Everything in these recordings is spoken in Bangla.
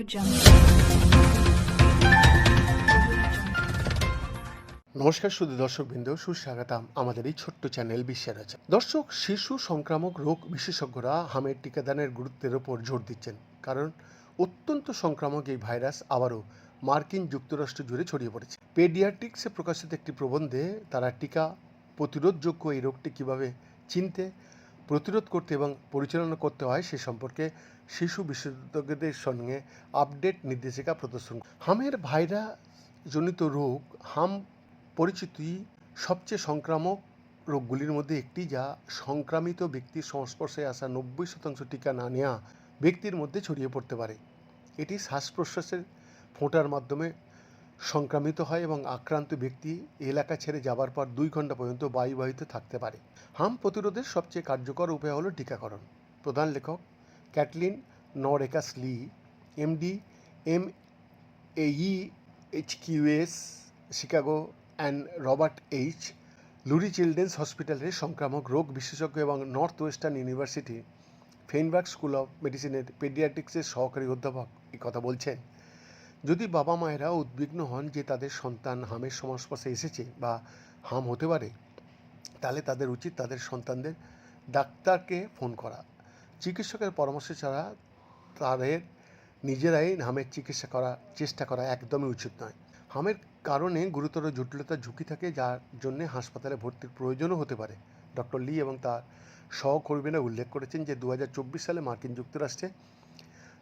নমস্কার শুধু দর্শক দর্শকবৃন্দ, সুস্বাগতম। আমাদের এই ছোট্ট চ্যানেল বিশ্বের আছে। দর্শক, শিশু সংক্রামক রোগ বিশেষজ্ঞরা হামের টিকাদানের গুরুত্বের ওপর জোর দিচ্ছেন। কারণ অত্যন্ত সংক্রামক এই ভাইরাস আবারও মার্কিন যুক্তরাষ্ট্র জুড়ে ছড়িয়ে পড়েছে। পেডিয়াট্রিক্সে প্রকাশিত একটি প্রবন্ধে তারা টিকা প্রতিরোধযোগ্য এই রোগটি কীভাবে চিনতে প্রতিরোধ করতে এবং পরিচালনা করতে হয় সে সম্পর্কে শিশু বিশেষজ্ঞদের সঙ্গে আপডেট নির্দেশিকা প্রদর্শন। হামের ভাইরাস জনিত রোগ, হাম পরিচিতি সবচেয়ে সংক্রামক রোগগুলির মধ্যে একটি যা সংক্রামিত ব্যক্তির সংস্পর্শে আসা নব্বই শতাংশ টিকা না নেওয়া ব্যক্তির মধ্যে ছড়িয়ে পড়তে পারে। এটি শ্বাস প্রশ্বাসের ফোঁটার মাধ্যমে সংক্রামিত হয় এবং আক্রান্ত ব্যক্তি এলাকা ছেড়ে যাবার পর দুই ঘণ্টা পর্যন্ত বায়ুবাহিত থাকতে পারে। হাম প্রতিরোধের সবচেয়ে কার্যকর উপায় হলো টিকাকরণ। প্রধান লেখক Caitlin Naureckas Li, MD, M এই এইচকিউএস Chicago, and Robert H, Lurie Children's হসপিটালের সংক্রামক রোগ বিশেষজ্ঞ এবং Northwestern University, Feinberg School of মেডিসিনের পেডিয়াট্রিক্সের সহকারী অধ্যাপক এই কথা বলছেন। যদি বাবা মায়েরা উদ্বিগ্ন হন যে তাদের সন্তান হামের সংস্পর্শে এসেছে বা হাম হতে পারে, তাহলে তাদের উচিত তাদের সন্তানদের ডাক্তারকে ফোন করা। চিকিৎসকের পরামর্শ ছাড়া তাদের নিজেরাই হামের চিকিৎসা করার চেষ্টা করা একদমই উচিত নয়। হামের কারণে গুরুতর জটিলতা ঝুঁকি থাকে, যার জন্যে হাসপাতালে ভর্তির প্রয়োজনও হতে পারে। ডক্টর লি এবং তার সহকর্মীরা উল্লেখ করেছেন যে দু হাজার চব্বিশ সালে মার্কিন যুক্তরাষ্ট্রে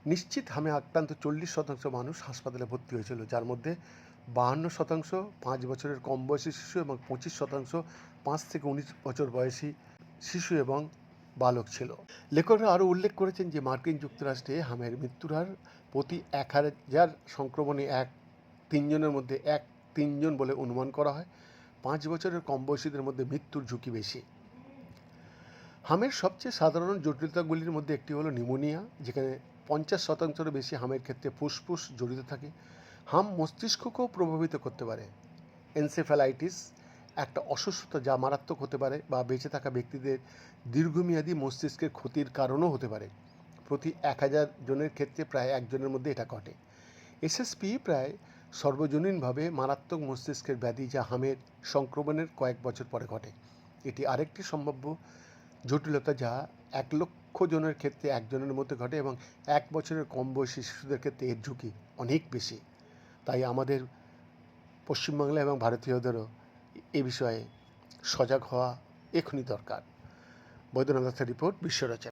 নিশ্চিত হামে আক্রান্ত চল্লিশ শতাংশ মানুষ হাসপাতালে ভর্তি হয়েছিল, যার মধ্যে বাহান্ন শতাংশ পাঁচ বছরের কম বয়সী শিশু এবং পঁচিশ শতাংশ পাঁচ থেকে উনিশ বছর বয়সী শিশু এবং বালক ছিল। লেখকরা আরও উল্লেখ করেছেন যে মার্কিন যুক্তরাষ্ট্রে হামের মৃত্যুর হার প্রতি এক হাজার সংক্রমণে এক তিনজনের মধ্যে এক তিনজন বলে অনুমান করা হয়। পাঁচ বছরের কম বয়সীদের মধ্যে মৃত্যুর ঝুঁকি বেশি। হামের সবচেয়ে সাধারণ জটিলতাগুলির মধ্যে একটি হলো নিউমোনিয়া, যেখানে পঞ্চাশ শতাংশেরও বেশি হামের ক্ষেত্রে ফুসফুস জড়িত থাকে। হাম মস্তিষ্ককেও প্রভাবিত করতে পারে। এনসেফ্যালাইটিস একটা অসুস্থতা যা মারাত্মক হতে পারে বা বেঁচে থাকা ব্যক্তিদের দীর্ঘমেয়াদী মস্তিষ্কের ক্ষতির কারণও হতে পারে। প্রতি এক হাজার জনের ক্ষেত্রে প্রায় একজনের মধ্যে এটা ঘটে। এসএসপি প্রায় সর্বজনীনভাবে মারাত্মক মস্তিষ্কের ব্যাধি যা হামের সংক্রমণের কয়েক বছর পরে ঘটে। এটি আরেকটি সম্ভাব্য জটিলতা যা এক লক্ষ জনের ক্ষেত্রে একজনের মধ্যে ঘটে এবং এক বছরের কম বয়সী শিশুদের ক্ষেত্রে এর ঝুঁকি অনেক বেশি। তাই আমাদের পশ্চিমবাংলা এবং ভারতীয়দেরও এ বিষয়ে সজাগ হওয়া এখনই দরকার। বৈদ্যনাথের রিপোর্ট, বিশ্বরচনা।